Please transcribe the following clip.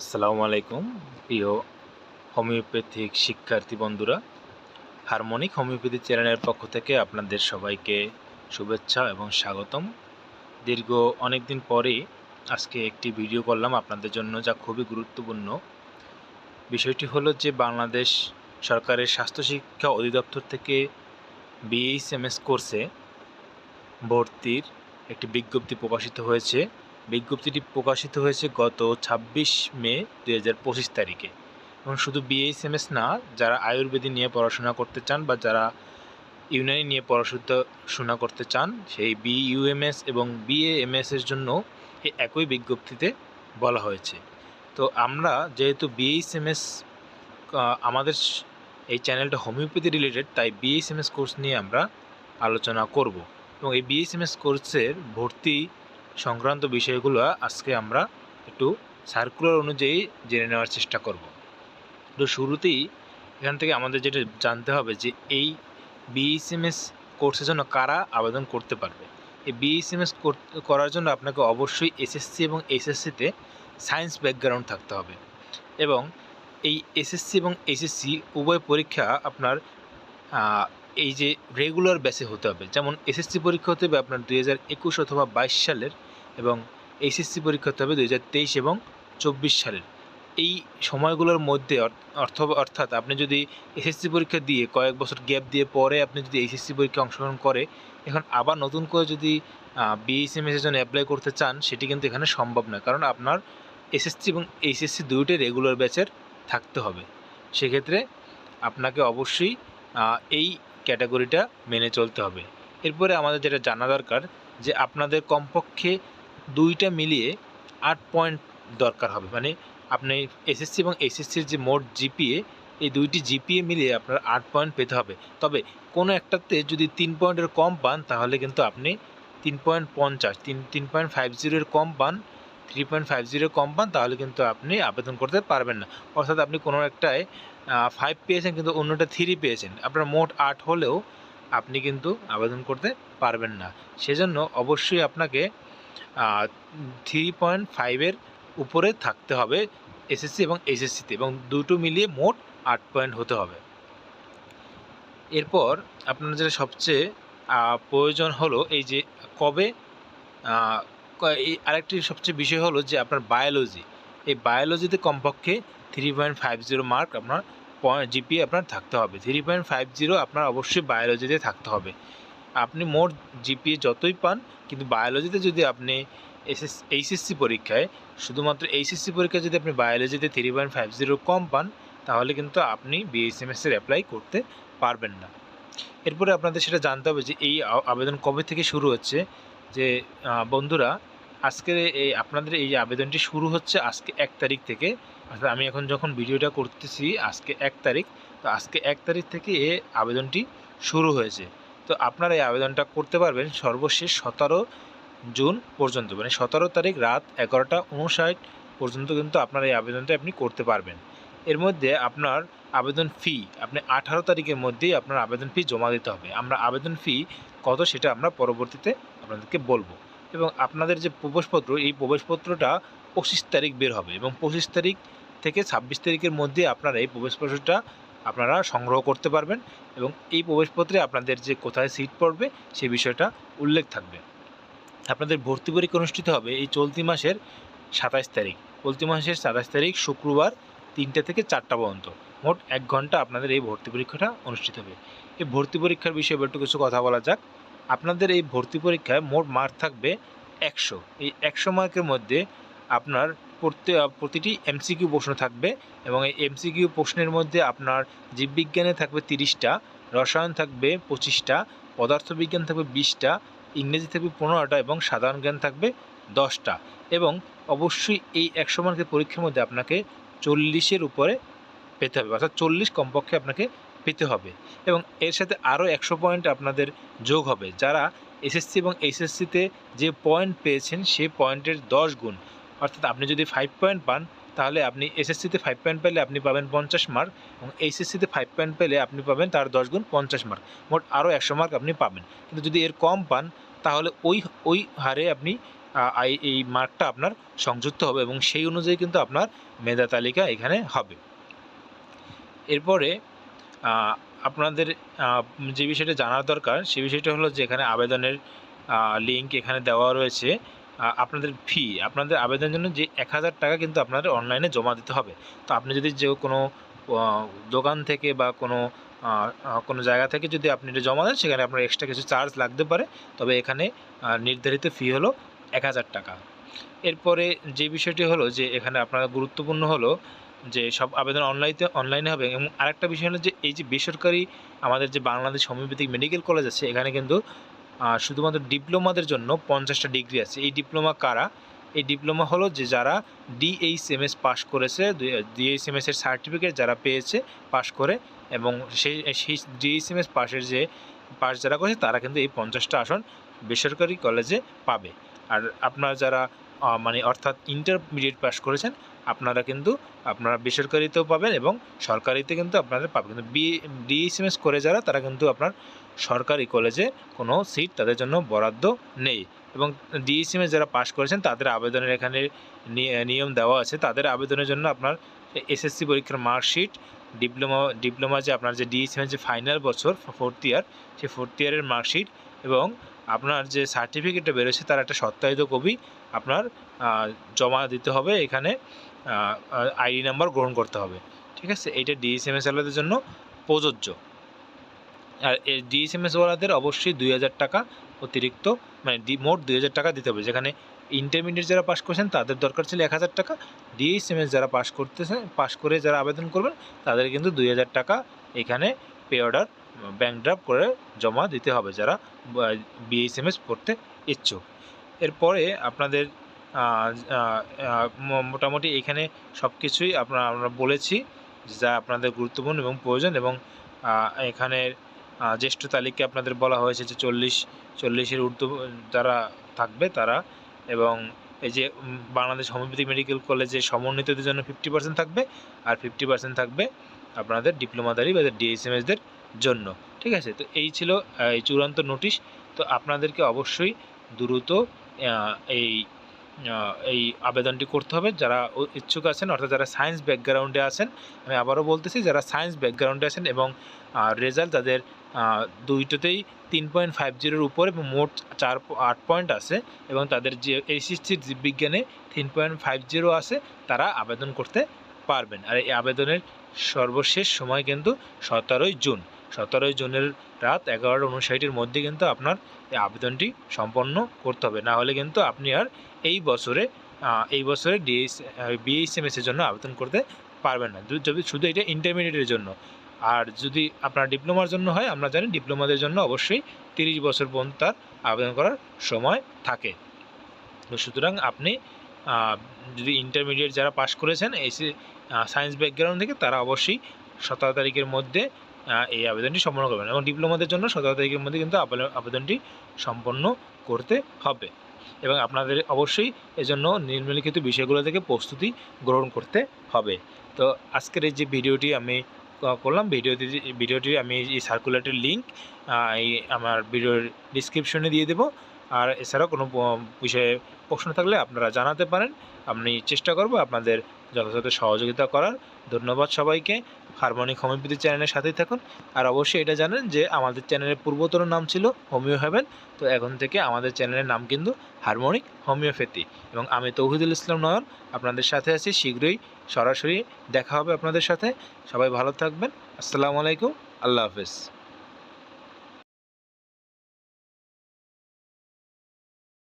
আসসালামু আলাইকুম, প্রিয় হোমিওপ্যাথিক শিক্ষার্থী বন্ধুরা। হারমোনিক হোমিওপ্যাথি চ্যানেলের পক্ষ থেকে আপনাদের সবাইকে শুভেচ্ছা এবং স্বাগতম। দীর্ঘ অনেক দিন পরে আজকে একটি ভিডিও করলাম আপনাদের জন্য যা খুবই গুরুত্বপূর্ণ। বিষয়টি হলো যে বাংলাদেশ সরকারের স্বাস্থ্য শিক্ষা অধিদপ্তর থেকে বিএইচএমএস কোর্সে ভর্তির একটি বিজ্ঞপ্তি প্রকাশিত হয়েছে। বিজ্ঞপ্তিটি প্রকাশিত হয়েছে গত ছাব্বিশ মে দুই হাজার পঁচিশ তারিখে। এবং শুধু বিএইচএমএস না, যারা আয়ুর্বেদিক নিয়ে পড়াশোনা করতে চান বা যারা ইউনানি নিয়ে পড়াশোনা করতে চান, সেই বিইউএমএস এবং বিএএমএস এর জন্য একই বিজ্ঞপ্তিতে বলা হয়েছে। তো আমরা যেহেতু বিএইচএমএস আমাদের এই চ্যানেলটা হোমিওপ্যাথি রিলেটেড, তাই বিএইচএমএস কোর্স নিয়ে আমরা আলোচনা করব। এবং এই বিএসএমএস কোর্সের ভর্তি সংক্রান্ত বিষয়গুলো আজকে আমরা একটু সার্কুলার অনুযায়ী জেনে নেওয়ার চেষ্টা করব। তো শুরুতেই এখান থেকে আমাদের যেটা জানতে হবে যে এই বিএসএমএস কোর্সের জন্য কারা আবেদন করতে পারবে? এই বিএসএমএস করার জন্য আপনাকে অবশ্যই এসএসসি এবং এসএসসিতে সায়েন্স ব্যাকগ্রাউন্ড থাকতে হবে। এবং এই এসএসসি এবং এসএসসি উভয় পরীক্ষা আপনার এই যে রেগুলার ব্যাচে হতে হবে। যেমন এসএসসি পরীক্ষা হতে হবে আপনার দুই হাজার একুশ অথবা বাইশ সালের এবং এইচএসসি পরীক্ষা হতে হবে দুই হাজার তেইশ এবং চব্বিশ সালের। এই সময়গুলোর মধ্যে অর্থ, অর্থাৎ আপনি যদি এসএসসি পরীক্ষা দিয়ে কয়েক বছর গ্যাপ দিয়ে পরে আপনি যদি এইচএসসি পরীক্ষা অংশগ্রহণ করে, এখন আবার নতুন করে যদি বিএসএমএস এর জন্য অ্যাপ্লাই করতে চান, সেটি কিন্তু এখানে সম্ভব নয়। কারণ আপনার এসএসসি এবং এইচএসসি দুইটাই রেগুলার ব্যাচের থাকতে হবে। সেক্ষেত্রে আপনাকে অবশ্যই এই ক্যাটাগরিটা মেনে চলতে হবে। এরপরে আমাদের যেটা জানা দরকার, যে আপনাদের কমপক্ষে দুইটা মিলিয়ে আট পয়েন্ট দরকার হবে। মানে আপনি এসএসসি এবং এসএসসির যে মোট জিপিএ এই দুইটি জিপিএ মিলিয়ে আপনার আট পয়েন্ট পেতে হবে। তবে কোনো একটাতে যদি তিন পয়েন্টের কম পান, তাহলে কিন্তু আপনি তিন পয়েন্ট পঞ্চাশ, তিন তিন পয়েন্ট ফাইভ জিরোর কম পান থ্রি পয়েন্ট ফাইভ জিরোর কম পান, তাহলে কিন্তু আপনি আবেদন করতে পারবেন না। অর্থাৎ আপনি কোনো একটায় ফাইভ পেয়েছেন কিন্তু অন্যটা থ্রি পেয়েছেন। আপনার মোট আট হলেও আপনি কিন্তু আবেদন করতে পারবেন না। সেজন্য অবশ্যই আপনাকে থ্রি পয়েন্ট ফাইভের উপরে থাকতে হবে এসএসসি এবং এইচএসসিতে এবং দুটো মিলিয়ে মোট আট পয়েন্ট হতে হবে। এরপর আপনার যেটা সবচেয়ে প্রয়োজন হলো এই যে কবে আরেকটি সবচেয়ে বিষয় হলো যে আপনার বায়োলজি এই বায়োলজিতে কমপক্ষে three point five zero mark আপনার পয়েন্ট জিপিএ আপনার থাকতে হবে। থ্রি পয়েন্ট ফাইভ জিরো আপনার অবশ্যই বায়োলজিতে থাকতে হবে। আপনি মোট জিপিএ যতই পান, কিন্তু বায়োলজিতে যদি আপনি এসএস, এইচএসসি পরীক্ষায়, শুধুমাত্র এইচএসসি পরীক্ষায় যদি আপনি biology three point five zero কম পান, তাহলে কিন্তু আপনি বিএসএমএস এর অ্যাপ্লাই করতে পারবেন না। এরপরে আপনাদের সেটা জানতে হবে যে এই আবেদন কবে থেকে শুরু হচ্ছে, যে বন্ধুরা আজকের এই আপনাদের এই আবেদনটি শুরু হচ্ছে আজকে এক তারিখ থেকে। অর্থাৎ আমি এখন যখন ভিডিওটা করতেছি, আজকে এক তারিখ, তো আজকে এক তারিখ থেকে এ আবেদনটি শুরু হয়েছে। তো আপনারা এই আবেদনটা করতে পারবেন সর্বশেষ সতেরো জুন পর্যন্ত মানে সতেরো তারিখ রাত এগারোটা উনষাট পর্যন্ত কিন্তু আপনার এই আবেদনটা আপনি করতে পারবেন। এর মধ্যে আপনার আবেদন ফি আপনি আঠারো তারিখের মধ্যেই আপনার আবেদন ফি জমা দিতে হবে। আমরা আবেদন ফি কত সেটা আমরা পরবর্তীতে আপনাদেরকে বলব। এবং আপনাদের যে প্রবেশপত্র, এই প্রবেশপত্রটা পঁচিশ তারিখ বের হবে এবং পঁচিশ তারিখ থেকে ছাব্বিশ তারিখের মধ্যে আপনারা এই প্রবেশপত্রটা আপনারা সংগ্রহ করতে পারবেন এবং এই প্রবেশপত্রে আপনাদের যে কোথায় সিট পড়বে সেই বিষয়টা উল্লেখ থাকবে। আপনাদের ভর্তি পরীক্ষা অনুষ্ঠিত হবে এই চলতি মাসের সাতাশ তারিখ। চলতি মাসের সাতাশ তারিখ শুক্রবার তিনটে থেকে চারটা পর্যন্ত। মোট এক ঘণ্টা আপনাদের এই ভর্তি পরীক্ষাটা অনুষ্ঠিত হবে। এই ভর্তি পরীক্ষার বিষয়ে একটু কিছু কথা বলা যাক। আপনাদের এই ভর্তি পরীক্ষায় মোট মার্ক থাকবে একশো। এই একশো মার্কের মধ্যে আপনার প্রতিটি এমসিকিউ প্রশ্ন থাকবে এবং এই এমসিকিউ প্রশ্নের মধ্যে আপনার জীববিজ্ঞানে থাকবে তিরিশটা, রসায়ন থাকবে পঁচিশটা, পদার্থবিজ্ঞান থাকবে বিশটা, ইংরেজি থাকবে পনেরোটা এবং সাধারণ জ্ঞান থাকবে দশটা এবং অবশ্যই এই একশো মার্কের পরীক্ষার মধ্যে আপনাকে চল্লিশের উপরে পেতে হবে, অর্থাৎ চল্লিশ কমপক্ষে আপনাকে পেতে হবে এবং এর সাথে আরও একশো পয়েন্ট আপনাদের যোগ হবে। যারা এসএসসি এবং এইচএসসিতে যে পয়েন্ট পেয়েছেন সেই পয়েন্টের দশ গুণ অর্থাৎ আপনি যদি ফাইভ পয়েন্ট পান, তাহলে আপনি এসএসসিতে ফাইভ পয়েন্ট পেলে আপনি পাবেন পঞ্চাশ মার্ক এবং এইচএসসিতে ফাইভ পয়েন্ট পেলে আপনি পাবেন তার দশ গুণ পঞ্চাশ মার্ক মোট আরও একশো মার্ক আপনি পাবেন। কিন্তু যদি এর কম পান, তাহলে ওই ওই হারে আপনি এই মার্কটা আপনার সংযুক্ত হবে এবং সেই অনুযায়ী কিন্তু আপনার মেধা তালিকা এখানে হবে। এরপরে আপনাদের যে বিষয়টা জানার দরকার, সে বিষয়টা হলো যে এখানে আবেদনের লিঙ্ক এখানে দেওয়া রয়েছে। আপনাদের ফি আপনাদের আবেদনের জন্য যে এক হাজার টাকা কিন্তু আপনাদের অনলাইনে জমা দিতে হবে। তো আপনি যদি যে কোনো দোকান থেকে বা কোনো কোনো জায়গা থেকে যদি আপনি এটা জমা দেন, সেখানে আপনার এক্সট্রা কিছু চার্জ লাগতে পারে। তবে এখানে নির্ধারিত ফি হলো এক হাজার টাকা। এরপরে যে বিষয়টি হলো যে এখানে আপনার গুরুত্বপূর্ণ হলো যে সব আবেদন অনলাইনে অনলাইনে হবে। এবং আরেকটা বিষয় হলো যে এই যে বেসরকারি আমাদের যে বাংলাদেশ হোমিওপ্যাথিক মেডিকেল কলেজ আছে, এখানে কিন্তু আহ, শুধুমাত্র ডিপ্লোমাদের জন্য পঞ্চাশটা ডিগ্রি আছে। এই ডিপ্লোমা কারা? এই ডিপ্লোমা হলো যে যারা ডিএইচএমএস পাস করেছে ডিএইচএমএস এর সার্টিফিকেট যারা পেয়েছে পাস করে এবং সেই সেই ডিএইচএমএস পাশের যে পাস যারা করেছে তারা কিন্তু এই পঞ্চাশটা আসন বেসরকারি কলেজে পাবে। আর আপনারা যারা মানে অর্থাৎ ইন্টারমিডিয়েট পাস করেছেন আপনারা কিন্তু আপনারা বেসরকারিতেও পাবেন এবং সরকারিতে কিন্তু আপনারা পাবেন। কিন্তু বি, ডিএসএমএস করে যারা, তারা কিন্তু আপনার সরকারি কলেজে কোনো সিট তাদের জন্য বরাদ্দ নেই। এবং ডিএসএমএস যারা পাশ করেছেন, তাদের আবেদনের এখানে নিয়ম দেওয়া আছে। তাদের আবেদনের জন্য আপনার এসএসসি পরীক্ষার মার্কশিট, ডিপ্লোমা ডিপ্লোমা যে আপনার যে ডিএসএমএস যে ফাইনাল বছর ফোর্থ ইয়ার সেই ফোর্থ ইয়ারের মার্কশিট এবং আপনার যে সার্টিফিকেটটা বেরোচ্ছে, তার একটা সত্যায়িত কপি আপনার জমা দিতে হবে এখানে। আইডি নাম্বার গ্রহণ করতে হবে। ঠিক আছে? এইটা ডিএসএমএস ওয়ালাদের জন্য প্রযোজ্য। আর এই ডিএসএমএস ওয়ালাদের অবশ্যই দুই হাজার টাকা অতিরিক্ত মানে মোট দুই হাজার টাকা দিতে হবে। যেখানে ইন্টারমিডিয়েট যারা পাস করছেন, তাদের দরকার ছিল এক হাজার টাকা। ডিএসএমএস যারা পাস করতেছেন পাস করে যারা আবেদন করবেন, তাদের কিন্তু দুই হাজার টাকা এখানে পে অর্ডার ব্যাঙ্ক ড্রাফট করে জমা দিতে হবে যারা বিএসএমএস পড়তে ইচ্ছুক। এরপরে আপনাদের মোটামুটি এখানে সব কিছুই আপনারা, আমরা বলেছি যা আপনাদের গুরুত্বপূর্ণ এবং প্রয়োজন এবং এখানের জ্যেষ্ঠ তালিকা আপনাদের বলা হয়েছে যে চল্লিশ, চল্লিশের ঊর্ধ্ব যারা থাকবে তারা এবং এই যে বাংলাদেশ হোমিওপ্যাথিক মেডিকেল কলেজে সমন্বিতদের জন্য ফিফটি পার্সেন্ট থাকবে আর ফিফটি পার্সেন্ট থাকবে আপনাদের ডিপ্লোমাদারি বা ডিএসএমএসদের জন্য, ঠিক আছে? তো এই ছিল এই চূড়ান্ত নোটিশ। তো আপনাদেরকে অবশ্যই দ্রুত এই এই আবেদনটি করতে হবে। যারা ইচ্ছুক আছেন, অর্থাৎ যারা সায়েন্স ব্যাকগ্রাউন্ডে আছেন, আমি আবারও বলতেছি, যারা সায়েন্স ব্যাকগ্রাউন্ডে আছেন এবং রেজাল্ট তাদের দুইটোতেই তিন পয়েন্ট ফাইভ জিরোর উপর এবং মোট চার আট পয়েন্ট আছে এবং তাদের যে এইচএসসি জীববিজ্ঞানে তিন পয়েন্ট ফাইভ জিরো আছে, তারা আবেদন করতে পারবেন। আর এই আবেদনের সর্বশেষ সময় কিন্তু সতেরোই জুন। সতেরোই জুনের রাত এগারোটা উনষাটের মধ্যে কিন্তু আপনার এই আবেদনটি সম্পন্ন করতে হবে। না হলে কিন্তু আপনি আর এই বছরে এই বছরে ডিএস বিএসএমএস এর জন্য আবেদন করতে পারবেন না। যদি যদি শুধু এটা ইন্টারমিডিয়েটের জন্য। আর যদি আপনার ডিপ্লোমার জন্য হয়, আমরা জানি ডিপ্লোমাদের জন্য অবশ্যই তিরিশ বছর পর্যন্ত তার আবেদন করার সময় থাকে। তো সুতরাং আপনি যদি ইন্টারমিডিয়েট যারা পাশ করেছেন, এসে সায়েন্স ব্যাকগ্রাউন্ড থেকে তারা অবশ্যই সতেরো তারিখের মধ্যে এই আবেদনটি সম্পন্ন করবেন এবং ডিপ্লোমাদের জন্য সতেরো তারিখের মধ্যে কিন্তু আবেদন- আবেদনটি সম্পন্ন করতে হবে। এবং আপনাদের অবশ্যই এজন্য নিম্নলিখিত বিষয়গুলো থেকে প্রস্তুতি গ্রহণ করতে হবে। তো আজকের এই যে ভিডিওটি আমি করলাম, ভিডিওটি ভিডিওটি আমি এই সার্কুলেটের লিঙ্ক এই আমার ভিডিওর ডিসক্রিপশনে দিয়ে দেবো। আর এছাড়াও কোনো বিষয়ে প্রশ্ন থাকলে আপনারা জানাতে পারেন। আমি চেষ্টা করব আপনাদের যথাযথ সহযোগিতা করার। ধন্যবাদ সবাইকে। হারমোনিক হোমিওপ্যাথি চ্যানেলের সাথেই থাকুন। আর অবশ্যই এটা জানেন যে আমাদের চ্যানেলের পূর্বতর নাম ছিল হোমিও হেভেন তো এখন থেকে আমাদের চ্যানেলের নাম কিন্তু হারমোনিক হোমিওপ্যাথি এবং আমি তৌহিদুল ইসলাম নয়ন, আপনাদের সাথে আছি শীঘ্রই, সরাসরি দেখা হবে আপনাদের সাথে। সবাই ভালো থাকবেন। আসসালামু আলাইকুম। আল্লাহ হাফেজ।